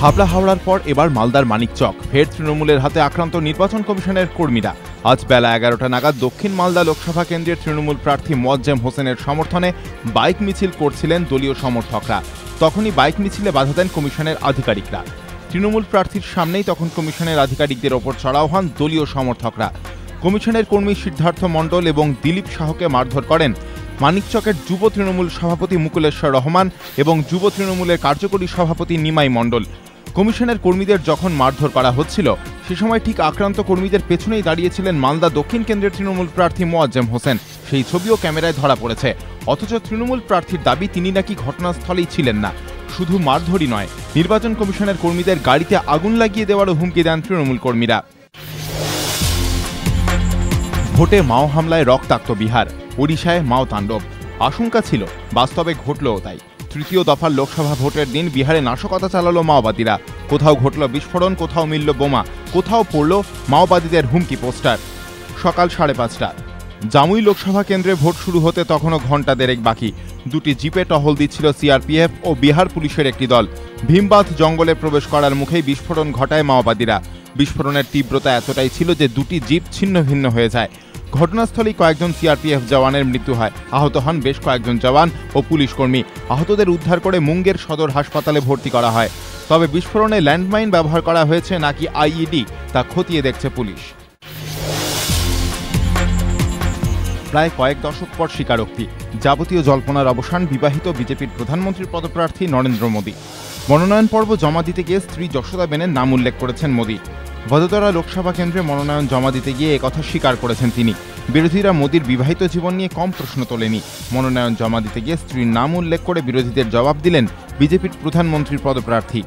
হাবড়া হাওড়ার পর এবার মালদার মানিকচক ফের তৃণমূলের হাতে আক্রান্ত নির্বাচন কমিশনের কর্মীরা। আজ বেলা এগারোটা নাগাদ দক্ষিণ মালদা লোকসভা কেন্দ্রের তৃণমূল প্রার্থী মোয়াজ্জেম হোসেনের সমর্থনে বাইক মিছিল করছিলেন দলীয় সমর্থকরা। তখনই বাইক মিছিলে বাধা দেন কমিশনের আধিকারিকরা। তৃণমূল প্রার্থীর সামনেই তখন কমিশনের আধিকারিকদের ওপর চড়াও হন দলীয় সমর্থকরা। কমিশনের কর্মী সিদ্ধার্থ মণ্ডল এবং দিলীপ শাহকে মারধর করেন। মানিকচকের যুব তৃণমূল সভাপতি মুকুলেশ্বর রহমান এবং যুব তৃণমূলের কার্যকরী সভাপতি নিমাই মণ্ডল। কমিশনের কর্মীদের যখন মারধর করা হচ্ছিল, সে সময় ঠিক আক্রান্ত কর্মীদের পেছনেই দাঁড়িয়েছিলেন মালদা দক্ষিণ কেন্দ্রের তৃণমূল প্রার্থী মোয়াজ্জেম হোসেন। সেই ছবিও ক্যামেরায় ধরা পড়েছে। অথচ তৃণমূল প্রার্থীর দাবি, তিনি নাকি ঘটনাস্থলেই ছিলেন না। শুধু মারধরই নয়, নির্বাচন কমিশনের কর্মীদের গাড়িতে আগুন লাগিয়ে দেওয়ারও হুমকি দেন তৃণমূল কর্মীরা। ভোটে মাও হামলায় রক্তাক্ত বিহার, ওড়িশায় মাও তাণ্ডব। আশঙ্কা ছিল, বাস্তবে ঘটলও তাই। তৃতীয় দফার লোকসভা ভোটের দিন বিহারে নাশকতা চালালো মাওবাদীরা। কোথাও ঘটল বিস্ফোরণ, কোথাও মিলল বোমা, কোথাও পড়ল মাওবাদীদের হুমকি পোস্টার। সকাল সাড়ে পাঁচটা জামুই লোকসভা কেন্দ্রে ভোট শুরু হতে তখনও ঘণ্টা দেড়েক বাকি। দুটি জিপে টহল দিচ্ছিল সিআরপিএফ ও বিহার পুলিশের একটি দল। ভীমবাথ জঙ্গলে প্রবেশ করার মুখেই বিস্ফোরণ ঘটায় মাওবাদীরা। বিস্ফোরণের তীব্রতা এতটাই ছিল যে দুটি জিপ ছিন্ন ভিন্ন হয়ে যায়। ঘটনাস্থলেই কয়েকজন সিআরপিএফ জওয়ানের মৃত্যু হয়। আহত হন বেশ কয়েকজন জওয়ান ও পুলিশ কর্মী আহতদের উদ্ধার করে মুঙ্গের সদর হাসপাতালে ভর্তি করা হয়। তবে বিস্ফোরণে ল্যান্ডমাইন ব্যবহার করা হয়েছে নাকি আইইডি, তা খতিয়ে দেখছে পুলিশ। প্রায় কয়েক দশক পর স্বীকারোক্তি। যাবতীয় জল্পনার অবসান বিবাহিত বিজেপির প্রধানমন্ত্রীর পদপ্রার্থী নরেন্দ্র মোদী। মনোনয়ন পর্ব জমা দিতে গিয়ে স্ত্রী যশোদা বেনের নাম উল্লেখ করেছেন মোদী। ভদোদরা লোকসভা কেন্দ্রে মনোনয়ন জমা দিতে গিয়ে একথা স্বীকার করেছেন তিনি। বিরোধীরা মোদীর বিবাহিত জীবন নিয়ে কম প্রশ্ন তোলেনি। মনোনয়ন জমা দিতে গিয়ে স্ত্রীর নাম উল্লেখ করে বিরোধীদের জবাব দিলেন বিজেপির প্রধানমন্ত্রীর পদপ্রার্থী।